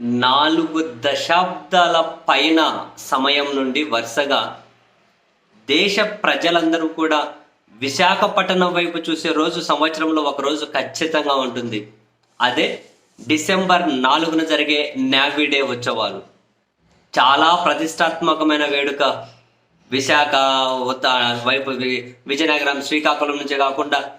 నాలుగు దశాబ్దాల పైన సమయం నుండి వరుసగా దేశ ప్రజలందరూ కూడా విశాఖపట్నం వైపు చూసే రోజు సంవత్సరంలో ఒక రోజు ఖచ్చితంగా ఉంటుంది. అదే డిసెంబర్ నాలుగున జరిగే నావీ డే ఉత్సవాలు. చాలా ప్రతిష్టాత్మకమైన వేడుక. విశాఖ వైపు విజయనగరం శ్రీకాకుళం నుంచి కాకుండా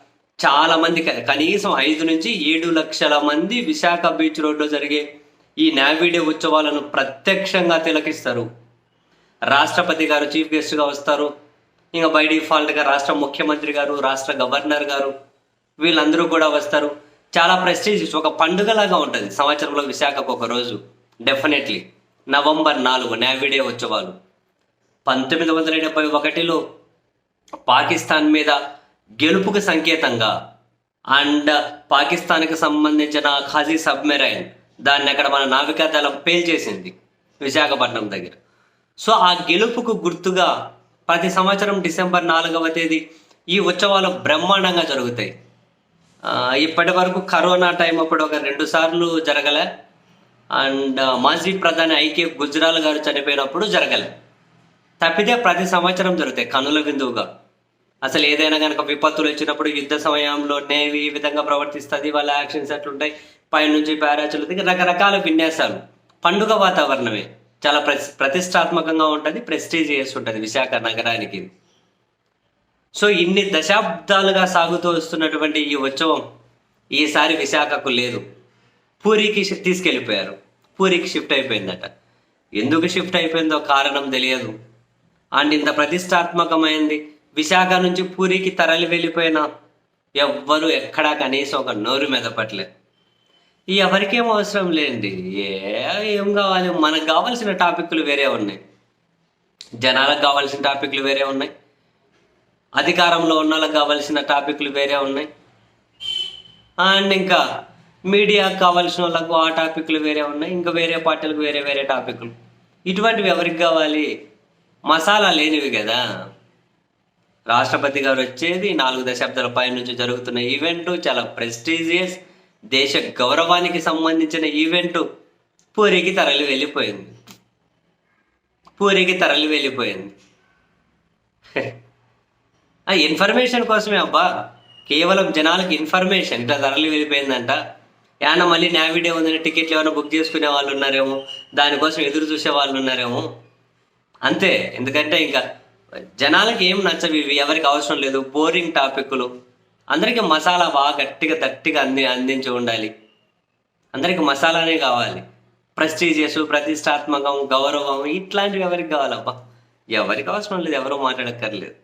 చాలా మంది కనీసం ఐదు నుంచి ఏడు లక్షల మంది విశాఖ బీచ్ రోడ్లో జరిగే ఈ నావీడే ఉత్సవాలను ప్రత్యక్షంగా తిలకిస్తారు. రాష్ట్రపతి గారు చీఫ్ గెస్ట్గా వస్తారు. ఇంకా బై డిఫాల్ట్గా రాష్ట్ర ముఖ్యమంత్రి గారు రాష్ట్ర గవర్నర్ గారు వీళ్ళందరూ కూడా వస్తారు. చాలా ప్రెస్టీజియస్ ఒక పండుగలాగా ఉంటుంది సంవత్సరంలో విశాఖకు ఒక రోజు. డెఫినెట్లీ నవంబర్ నాలుగు నావీడే ఉత్సవాలు. పంతొమ్మిది వందల డెబ్బై ఒకటిలో పాకిస్తాన్ మీద గెలుపుకు సంకేతంగా అండ్ పాకిస్తాన్కి సంబంధించిన ఖాజీ సబ్మెరైన్ దాన్ని అక్కడ మన నావికా దళం పేల్చేసింది విశాఖపట్నం దగ్గర. సో ఆ గెలుపుకు గుర్తుగా ప్రతి సంవత్సరం డిసెంబర్ నాలుగవ తేదీ ఈ ఉత్సవాలు బ్రహ్మాండంగా జరుగుతాయి. ఇప్పటి వరకు కరోనా టైం అప్పుడు ఒక రెండు సార్లు జరగలే. అండ్ మాజీ ప్రధాని ఐకే గుజరాల్ గారు చనిపోయినప్పుడు జరగలే. తప్పితే ప్రతి సంవత్సరం జరుగుతాయి కనుల విందువుగా. అసలు ఏదైనా కనుక విపత్తులు వచ్చినప్పుడు యుద్ధ సమయంలో నేవీ ఈ విధంగా ప్రవర్తిస్తుంది వాళ్ళ యాక్షన్స్ ఎట్లుంటాయి పైనుంచి ప్యారాచులు రకరకాల విన్యాసాలు. పండుగ వాతావరణమే. చాలా ప్ర ప్రతిష్టాత్మకంగా ఉంటుంది ప్రెస్టీజియస్ ఉంటుంది విశాఖ నగరానికి. సో ఇన్ని దశాబ్దాలుగా సాగుతూ వస్తున్నటువంటి ఈ ఉత్సవం ఈసారి విశాఖకు లేదు. పూరికి తీసుకెళ్ళిపోయారు. పూరికి షిఫ్ట్ అయిపోయిందట. ఎందుకు షిఫ్ట్ అయిపోయిందో కారణం తెలియదు. అండ్ ఇంత ప్రతిష్టాత్మకమైంది విశాఖ నుంచి పూరికి తరలి వెళ్ళిపోయిన ఎవ్వరు ఎక్కడా కనీసం ఒక నోరు మెదపట్లే ఎవరికేం అవసరం లేండి? ఏ ఏం కావాలి? మనకు కావాల్సిన టాపిక్లు వేరే ఉన్నాయి. జనాలకు కావాల్సిన టాపిక్లు వేరే ఉన్నాయి. అధికారంలో ఉన్న వాళ్ళకి కావాల్సిన టాపిక్లు వేరే ఉన్నాయి. అండ్ ఇంకా మీడియాకు కావాల్సిన వాళ్ళకు ఆ టాపిక్లు వేరే ఉన్నాయి. ఇంకా వేరే పార్టీలకు వేరే వేరే టాపిక్లు. ఇటువంటివి ఎవరికి కావాలి? మసాలా లేనివి కదా. రాష్ట్రపతి గారు వచ్చేది నాలుగు దశాబ్దాల పై నుంచి జరుగుతున్న ఈవెంట్ చాలా ప్రెస్టీజియస్ దేశ గౌరవానికి సంబంధించిన ఈవెంట్ పూరికి తరలి వెళ్ళిపోయింది. పూరికి తరలి వెళ్ళిపోయింది. ఆ ఇన్ఫర్మేషన్ కోసమే అబ్బా. కేవలం జనాలకు ఇన్ఫర్మేషన్ ఇట్లా తరలి వెళ్ళిపోయిందంట. ఏమన్నా మళ్ళీ నావిడే ఉందని టికెట్లు ఏమైనా బుక్ చేసుకునే వాళ్ళు ఉన్నారేమో దానికోసం ఎదురు చూసే వాళ్ళు ఉన్నారేమో. అంతే. ఎందుకంటే ఇంకా జనాలకి ఏం నచ్చవి ఇవి ఎవరికి అవసరం లేదు బోరింగ్ టాపిక్లు అందరికీ మసాలా బాగా గట్టిగా తట్టిగా అంది అందించి ఉండాలి. అందరికి మసాలానే కావాలి. ప్రెస్టీజియస్ ప్రతిష్టాత్మకం గౌరవం ఇట్లాంటివి ఎవరికి కావాలబ్బా? ఎవరికి అవసరం లేదు ఎవరు మాట్లాడక్కర్లేదు.